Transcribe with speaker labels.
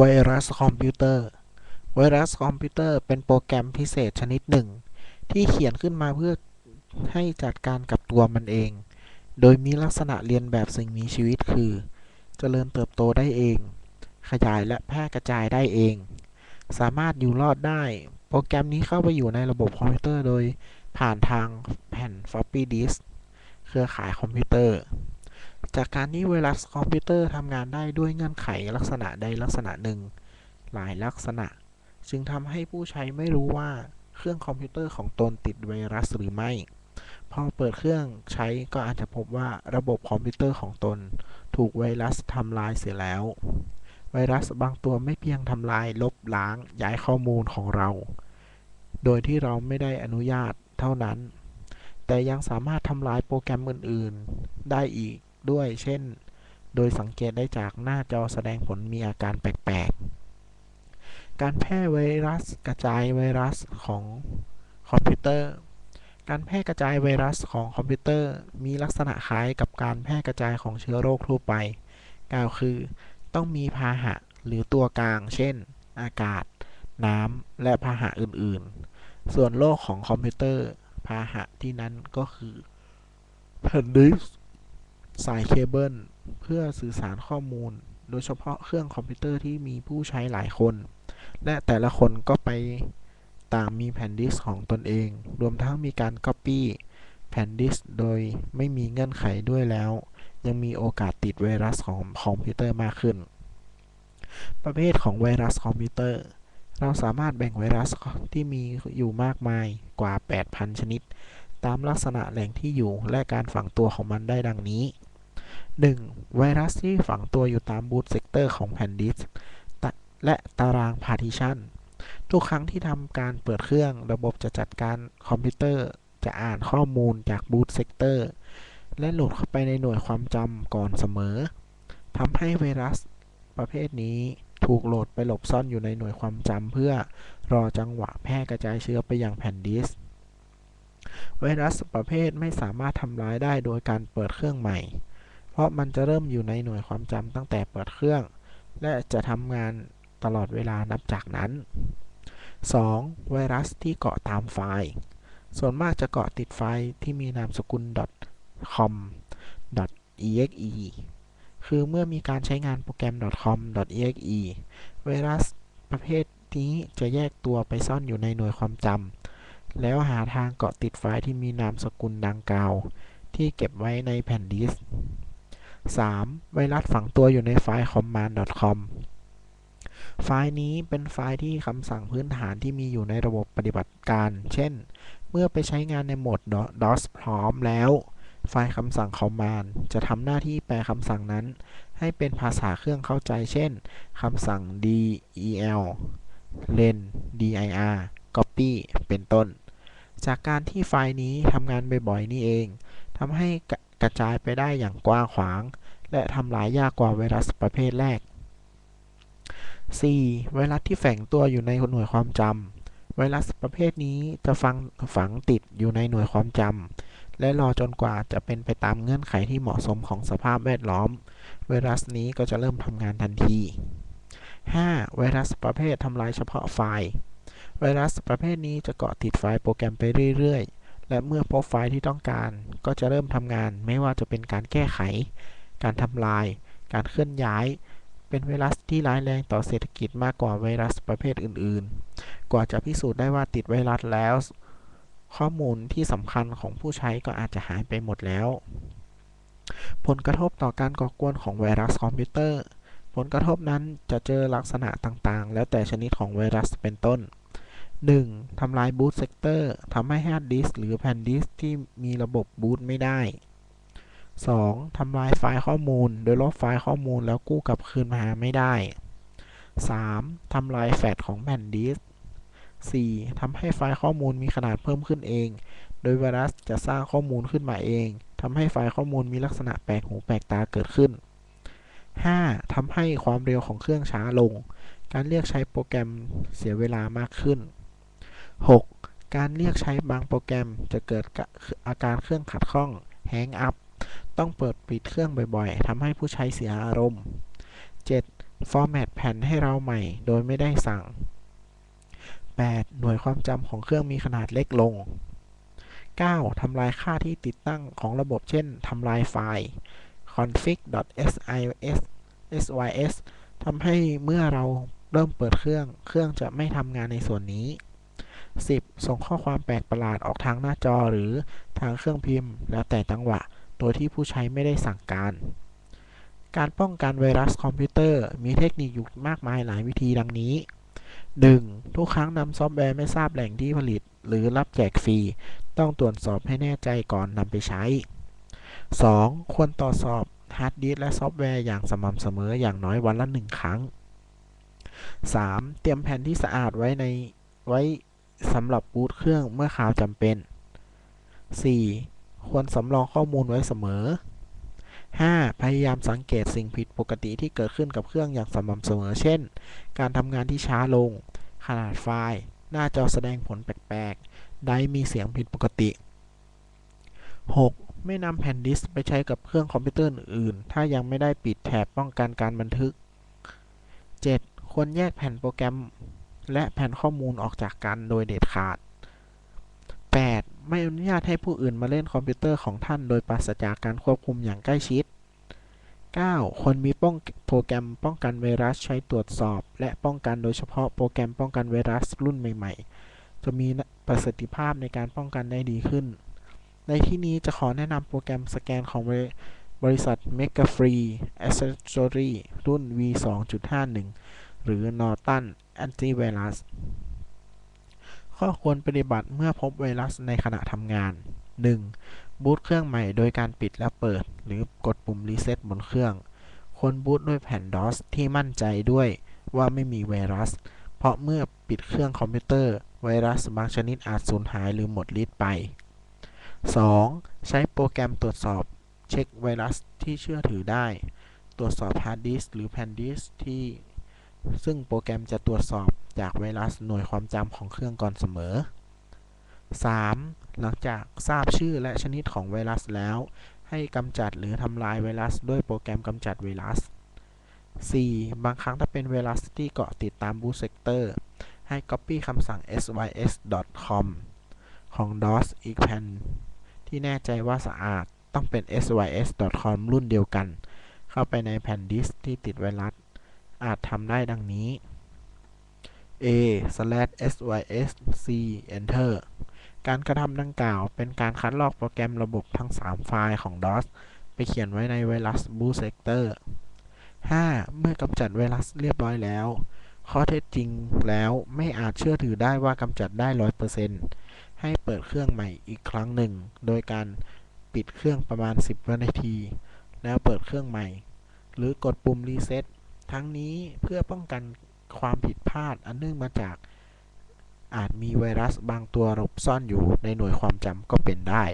Speaker 1: ไวรัสคอมพิวเตอร์ ไวรัสคอมพิวเตอร์เป็นโปรแกรมพิเศษชนิดหนึ่ง ที่เขียนขึ้นมาเพื่อให้จัดการกับตัวมันเอง โดยมีลักษณะเรียนแบบสิ่งมีชีวิตคือ เจริญเติบโตได้เอง ขยายและแพร่กระจายได้เอง สามารถอยู่รอดได้ โปรแกรมนี้เข้าไปอยู่ในระบบคอมพิวเตอร์โดยผ่านทางแผ่น floppy disk เครือข่ายคอมพิวเตอร์ จากการที่ไวรัสคอมพิวเตอร์ทำงานได้ด้วยเงื่อนไขลักษณะใดลักษณะหนึ่ง หลายลักษณะ จึงทำให้ผู้ใช้ไม่รู้ว่าเครื่องคอมพิวเตอร์ของตนติดไวรัสหรือไม่ พอเปิดเครื่องใช้ก็อาจจะพบว่าระบบคอมพิวเตอร์ของตน ถูกไวรัสทำลายเสียแล้ว ไวรัสบางตัวไม่เพียงทำลายลบล้างย้ายข้อมูลของเรา โดยที่เราไม่ได้อนุญาตเท่านั้น แต่ยังสามารถทำลายโปรแกรมอื่น ๆ ได้อีก ด้วย เช่น โดยสังเกตได้จากหน้าจอแสดงผลมีอาการแปลกๆ การแพร่ไวรัสกระจายไวรัสของคอมพิวเตอร์ การแพร่กระจายไวรัสของคอมพิวเตอร์ มีลักษณะคล้ายกับการแพร่กระจายของเชื้อโรคทั่วไป กล่าวคือ ต้องมีพาหะหรือตัวกลาง เช่น อากาศ น้ำ และพาหะอื่นๆ ส่วนโลกของคอมพิวเตอร์ พาหะที่นั้นก็คือแผ่นดิสก์ สายเคเบิลเพื่อสื่อสารข้อมูล โดยเฉพาะเครื่องคอมพิวเตอร์ที่มีผู้ใช้หลายคน และแต่ละคนก็ไปต่างมีแผ่นดิสก์ของตนเอง รวมทั้งมีการก๊อปปี้แผ่นดิสก์โดยไม่มีเงื่อนไขด้วยแล้ว ยังมีโอกาสติดไวรัสของคอมพิวเตอร์มากขึ้น ประเภทของไวรัสคอมพิวเตอร์ เราสามารถแบ่งไวรัสที่มีอยู่มากมายกว่า 8,000 ชนิด ตามลักษณะแหล่งที่อยู่และการฝังตัวของมันได้ดังนี้ 1. ไวรัสที่ฝังตัวอยู่ตามบูตเซกเตอร์ของแผ่นดิสก์และตารางพาร์ติชันทุกครั้งที่ทำการเปิดเครื่องระบบจะจัดการคอมพิวเตอร์จะอ่านข้อมูลจากบูตเซกเตอร์และโหลดเข้าไปในหน่วยความจำก่อนเสมอทำให้ไวรัสประเภทนี้ถูกโหลดไปหลบซ่อนอยู่ในหน่วยความจำเพื่อรอจังหวะแพร่กระจายเชื้อไปยังแผ่นดิสก์ไวรัสประเภทไม่สามารถทำร้ายได้โดยการเปิดเครื่องใหม่ ราะมันจะเริ่มอยู่ในหน่วยความจำตั้งแต่เปิดเครื่อง และจะทำงานตลอดเวลานับจากนั้น 2. ไวรัสที่เกาะตามไฟล์ ส่วนมากจะเกาะติดไฟล์ที่มีนามสกุล .com .exe คือเมื่อมีการใช้งานโปรแกรม .com .exe ไวรัสประเภทนี้จะแยกตัวไปซ่อนอยู่ในหน่วยความจำแล้วหาทางเกาะติดไฟล์ที่มีนามสกุลดังกล่าว ที่เก็บไว้ในแผ่นดิสก์ 3. ไวรัสฝังตัวอยู่ในไฟล์ command.com ไฟล์นี้เป็นไฟล์ที่คำสั่งพื้นฐานที่มีอยู่ในระบบปฏิบัติการ เช่น เมื่อไปใช้งานในโหมด DOS พร้อมแล้ว ไฟล์คำสั่ง command จะทำหน้าที่แปลคำสั่งนั้น ให้เป็นภาษาเครื่องเข้าใจ เช่น คำสั่ง del len dir copy เป็นต้น จากการที่ไฟล์นี้ทำงานบ่อยๆ นี่เองทำให้ กระจายไปได้อย่างกว้างขวาง และทำลายยากกว่าไวรัสประเภทแรก 4. ไวรัสที่แฝงตัวอยู่ในหน่วยความจำไวรัสประเภทนี้จะฝังฝังติดอยู่ในหน่วยความจำและรอจนกว่าจะเป็นไปตามเงื่อนไขที่เหมาะสมของสภาพแวดล้อม ไวรัสนี้ก็จะเริ่มทำงานทันที 5. ไวรัสประเภททำลายเฉพาะไฟล์ ไวรัสประเภทนี้จะเกาะติดไฟล์โปรแกรมไปเรื่อยๆ และเมื่อพบไฟล์ที่ต้องการ ก็จะเริ่มทำงาน ไม่ว่าจะเป็นการแก้ไข การทำลาย การเคลื่อนย้าย เป็นไวรัสที่ร้ายแรงต่อเศรษฐกิจมากกว่าไวรัสประเภทอื่น ๆ กว่าจะพิสูจน์ได้ว่าติดไวรัสแล้ว ข้อมูลที่สำคัญของผู้ใช้ก็อาจจะหายไปหมดแล้ว ผลกระทบต่อการก่อกวนของไวรัสคอมพิวเตอร์ ผลกระทบนั้นจะเจอลักษณะต่าง ๆ แล้วแต่ชนิดของไวรัสเป็นต้น 1. ทำลายบูตเซกเตอร์ทำให้ฮาร์ดดิสก์หรือแผ่นดิสก์ที่มีระบบบูตไม่ได้ 2. ทำลายไฟล์ข้อมูล โดยลบไฟล์ข้อมูลแล้วกู้กลับคืนมาไม่ได้ 3. ทำลายแฟลชของแผ่นดิสก์ 4. ทำให้ไฟล์ข้อมูลมีขนาดเพิ่มขึ้นเอง โดยไวรัสจะสร้างข้อมูลขึ้นมาเองทำให้ไฟล์ข้อมูลมีลักษณะแปลกหูแปลกตาเกิดขึ้น 5. ทำให้ความเร็วของเครื่องช้าลง การเรียกใช้โปรแกรมเสียเวลามากขึ้น 6. การเรียกใช้บางโปรแกรมจะเกิดอาการเครื่องขัดข้องแฮงอัพต้องเปิดปิดเครื่องบ่อยๆทำให้ผู้ใช้เสียอารมณ์ 7. ฟอร์แมตแผ่นให้เราใหม่โดยไม่ได้สั่ง 8. หน่วยความจำของเครื่องมีขนาดเล็กลง 9. ทำลายค่าที่ติดตั้งของระบบ เช่น ทำลายไฟล์ config sys ทำให้เมื่อเราเริ่มเปิดเครื่อง เครื่องจะไม่ทำงานในส่วนนี้ 10. ส่งข้อความแปลกประหลาดออกทางหน้าจอหรือทางเครื่องพิมพ์ แล้วแต่จังหวะ โดยที่ผู้ใช้ไม่ได้สั่งการ การป้องกันไวรัสคอมพิวเตอร์มีเทคนิคอยู่มากมายหลายวิธีดังนี้ 1. ทุกครั้งนำซอฟต์แวร์ไม่ทราบแหล่งที่ผลิต หรือรับแจกฟรี ต้องตรวจสอบให้แน่ใจก่อนนำไปใช้ 2. ควรตรวจสอบฮาร์ดดิสก์และซอฟต์แวร์อย่างสม่ำเสมออย่างน้อยวันละหนึ่งครั้ง 3. เตรียมแผ่นที่สะอาดไว้ในไว้ สำหรับบูตเครื่องเมื่อคราวจำเป็น 4. ควรสำรองข้อมูลไว้เสมอ 5. พยายามสังเกตสิ่งผิดปกติที่เกิดขึ้นกับเครื่องอย่างสม่ำเสมอ เช่น การทำงานที่ช้าลง ขนาดไฟล์ หน้าจอแสดงผลแปลกๆ ไดมีเสียงผิดปกติ 6. ไม่นำแผ่นดิสก์ไปใช้กับเครื่องคอมพิวเตอร์อื่น ถ้ายังไม่ได้ปิดแถบป้องกันการบันทึก 7. ควรแยกแผ่นโปรแกรม และแผ่นข้อมูลออกจากกันโดยเด็ดขาด 8. ไม่อนุญาตให้ผู้อื่นมาเล่นคอมพิวเตอร์ของท่านโดยปราศจากการควบคุมอย่างใกล้ชิด 9. ควรมีป้องโปรแกรมป้องกันไวรัสใช้ตรวจสอบ และป้องกันโดยเฉพาะโปรแกรมป้องกันไวรัสรุ่นใหม่ ๆ จะมีประสิทธิภาพในการป้องกันได้ดีขึ้น ในที่นี้จะขอแนะนำโปรแกรมสแกนของบริษัท McAfee Accessory รุ่น V2.51 หรือ Norton Antivirus ข้อควรปฏิบัติเมื่อพบไวรัสในขณะทำงาน 1. บูตเครื่องใหม่โดยการปิดและเปิด หรือกดปุ่มรีเซ็ตบนเครื่อง ควรบูตด้วยแผ่น DOS ที่มั่นใจด้วยว่าไม่มีไวรัส เพราะเมื่อปิดเครื่องคอมพิวเตอร์ ไวรัสบางชนิดอาจสูญหายหรือหมดฤทธิ์ไป 2. ใช้โปรแกรมตรวจสอบเช็คไวรัสที่เชื่อถือได้ ตรวจสอบฮาร์ดดิสก์หรือแผ่นดิสก์ที่ ซึ่งโปรแกรมจะตรวจสอบจากไวรัสหน่วยความจำของเครื่องก่อนเสมอ 3. หลังจากทราบชื่อและชนิดของไวรัสแล้ว ให้กำจัดหรือทำลายไวรัสด้วยโปรแกรมกำจัดไวรัส 4. บางครั้งถ้าเป็นไวรัสที่เกาะติดตามบูตเซกเตอร์ให้ Copy คำสั่ง sys.com ของ DOS อีกแผ่น ที่แน่ใจว่าสะอาดต้องเป็น sys.com รุ่นเดียวกัน เข้าไปในแผ่นดิสก์ที่ติดไวรัส อาจทำได้ดังนี้ a slash sys c enter การกระทำดังกล่าวเป็นการคัดลอกโปรแกรมระบบทั้ง 3 ไฟล์ของ DOS ไปเขียนไว้ในไวรัส boot sector 5. เมื่อกำจัดไวรัสเรียบร้อยแล้ว ข้อเท็จจริงแล้วไม่อาจเชื่อถือได้ว่ากำจัดได้ 100%ให้เปิดเครื่องใหม่อีกครั้งหนึ่ง โดยการปิดเครื่องประมาณ 10 วินาที แล้วเปิดเครื่องใหม่ หรือกดปุ่มรีเซ็ต ทั้งนี้เพื่อป้องกันความผิดพลาดอันเนื่องมาจาก อาจมีไวรัสบางตัวหลบซ่อนอยู่ในหน่วยความจำก็เป็นได้